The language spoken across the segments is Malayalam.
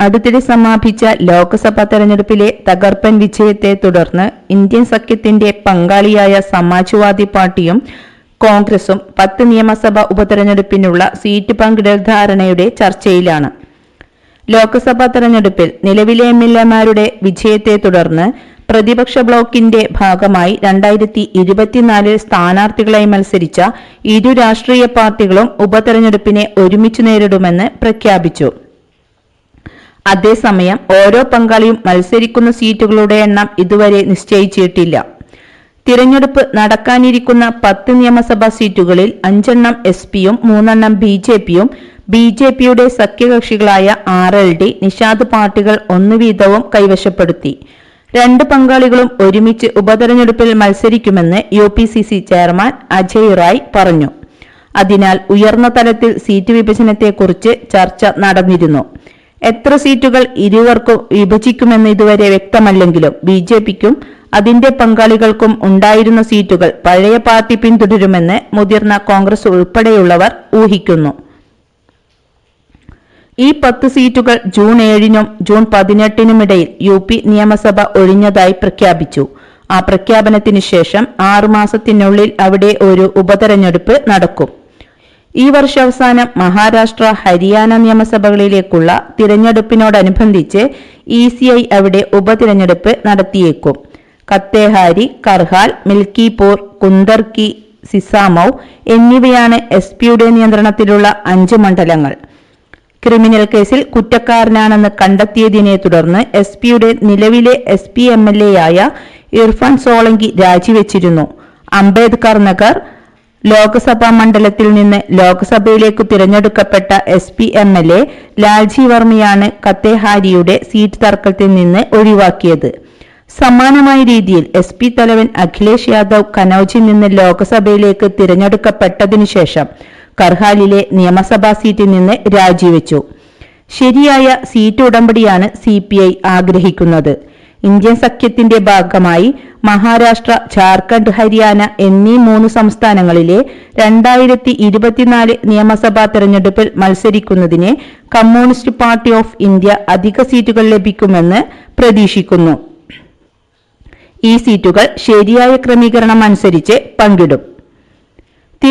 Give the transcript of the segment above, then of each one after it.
അടുത്തിടെ സമാപിച്ച ലോക്സഭാ തെരഞ്ഞെടുപ്പിലെ തകർപ്പൻ വിജയത്തെ തുടർന്ന് ഇന്ത്യൻ സഖ്യത്തിന്റെ പങ്കാളിയായ സമാജ്വാദി പാർട്ടിയും കോൺഗ്രസും പത്ത് നിയമസഭാ ഉപതെരഞ്ഞെടുപ്പിനുള്ള സീറ്റ് പങ്കിടൽ ധാരണയുടെ ചർച്ചയിലാണ്. ലോക്സഭാ തെരഞ്ഞെടുപ്പിൽ നിലവിലെ എം എൽ എമാരുടെ വിജയത്തെ തുടർന്ന് പ്രതിപക്ഷ ബ്ലോക്കിന്റെ ഭാഗമായി രണ്ടായിരത്തി ഇരുപത്തിനാലിൽ സ്ഥാനാർത്ഥികളായി മത്സരിച്ച ഇരു രാഷ്ട്രീയ പാർട്ടികളും ഉപതെരഞ്ഞെടുപ്പിനെ ഒരുമിച്ച് നേരിടുമെന്ന് പ്രഖ്യാപിച്ചു. അതേസമയം ഓരോ പങ്കാളിയും മത്സരിക്കുന്ന സീറ്റുകളുടെ എണ്ണം ഇതുവരെ നിശ്ചയിച്ചിട്ടില്ല. തിരഞ്ഞെടുപ്പ് നടക്കാനിരിക്കുന്ന പത്ത് നിയമസഭാ സീറ്റുകളിൽ അഞ്ചെണ്ണം എസ് പിയും മൂന്നെണ്ണം ബി ജെ പിയും ബി ജെ പിയുടെ സഖ്യകക്ഷികളായ ആർ എൽ ഡി നിഷാദ് പാർട്ടികൾ ഒന്നു വീതവും കൈവശപ്പെടുത്തി. രണ്ട് പങ്കാളികളും ഒരുമിച്ച് ഉപതെരഞ്ഞെടുപ്പിൽ മത്സരിക്കുമെന്ന് U P C C chairman Ajay Rai പറഞ്ഞു. അതിനാൽ ഉയർന്ന തലത്തിൽ സീറ്റ് വിഭജനത്തെക്കുറിച്ച് ചർച്ച നടന്നിരുന്നു. എത്ര സീറ്റുകൾ ഇരുവർക്കും വിഭജിക്കുമെന്ന് ഇതുവരെ വ്യക്തമല്ലെങ്കിലും ബി ജെ പിക്കും അതിന്റെ പങ്കാളികൾക്കും ഉണ്ടായിരുന്ന സീറ്റുകൾ പഴയ പാർട്ടി പിന്തുടരുമെന്ന് മുതിർന്ന കോൺഗ്രസ് ഉൾപ്പെടെയുള്ളവർ ഊഹിക്കുന്നു. ഈ പത്ത് സീറ്റുകൾ ജൂൺ ഏഴിനും ജൂൺ പതിനെട്ടിനുമിടയിൽ യു പി നിയമസഭ ഒഴിഞ്ഞതായി പ്രഖ്യാപിച്ചു. ആ പ്രഖ്യാപനത്തിന് ശേഷം ആറുമാസത്തിനുള്ളിൽ അവിടെ ഒരു ഉപതെരഞ്ഞെടുപ്പ് നടക്കും. ഈ വർഷാവസാനം മഹാരാഷ്ട്ര ഹരിയാന നിയമസഭകളിലേക്കുള്ള തിരഞ്ഞെടുപ്പിനോടനുബന്ധിച്ച് ഇ സി ഐ അവിടെ ഉപതിരഞ്ഞെടുപ്പ് നടത്തിയേക്കും. കത്തേഹാരി കർഹാൽ മിൽക്കിപൂർ കുന്ദർക്കി സിസാമൌ എന്നിവയാണ് എസ് പിയുടെ നിയന്ത്രണത്തിലുള്ള അഞ്ച് മണ്ഡലങ്ങൾ. ക്രിമിനൽ കേസിൽ കുറ്റക്കാരനാണെന്ന് കണ്ടെത്തിയതിനെ തുടർന്ന് എസ് പിയുടെ നിലവിലെ S P M L A ആയ ഇർഫാൻ സോളങ്കി രാജിവെച്ചിരുന്നു. അംബേദ്കർ നഗർ ലോക്സഭാ മണ്ഡലത്തിൽ നിന്ന് ലോക്സഭയിലേക്ക് തിരഞ്ഞെടുക്കപ്പെട്ട S P M L A Lalji വർമ്മയാണ് കത്തേഹാരിയുടെ സീറ്റ് തർക്കത്തിൽ നിന്ന് ഒഴിവാക്കിയത്. സമാനമായ രീതിയിൽ എസ് പി തലവൻ അഖിലേഷ് യാദവ് കനൌജിൽ നിന്ന് ലോക്സഭയിലേക്ക് തിരഞ്ഞെടുക്കപ്പെട്ടതിനു ശേഷം കർഹാലിലെ നിയമസഭാ സീറ്റിൽ നിന്ന് രാജിവെച്ചു. ശരിയായ സീറ്റ് ഉടമ്പടിയാണ് സി ആഗ്രഹിക്കുന്നത്. ഇന്ത്യൻ സഖ്യത്തിന്റെ ഭാഗമായി മഹാരാഷ്ട്ര ജാർഖണ്ഡ് ഹരിയാന എന്നീ മൂന്ന് സംസ്ഥാനങ്ങളിലെ രണ്ടായിരത്തി ഇരുപത്തിനാല് നിയമസഭാ തെരഞ്ഞെടുപ്പിൽ മത്സരിക്കുന്നതിന് കമ്മ്യൂണിസ്റ്റ് പാർട്ടി ഓഫ് ഇന്ത്യ അധിക സീറ്റുകൾ ലഭിക്കുമെന്ന് പ്രതീക്ഷിക്കുന്നു. ഈ സീറ്റുകൾ ശരിയായ ക്രമീകരണം അനുസരിച്ച് പങ്കിടും.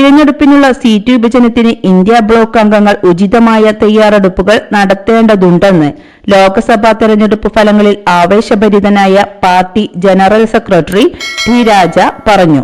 തിരഞ്ഞെടുപ്പിനുള്ള സീറ്റ് വിഭജനത്തിന് ഇന്ത്യ ബ്ലോക്ക് അംഗങ്ങൾ ഉചിതമായ തയ്യാറെടുപ്പുകൾ നടത്തേണ്ടതുണ്ടെന്ന് ലോക്സഭാ തെരഞ്ഞെടുപ്പ് ഫലങ്ങളിൽ ആവേശഭരിതനായ party general secretary T Raja പറഞ്ഞു.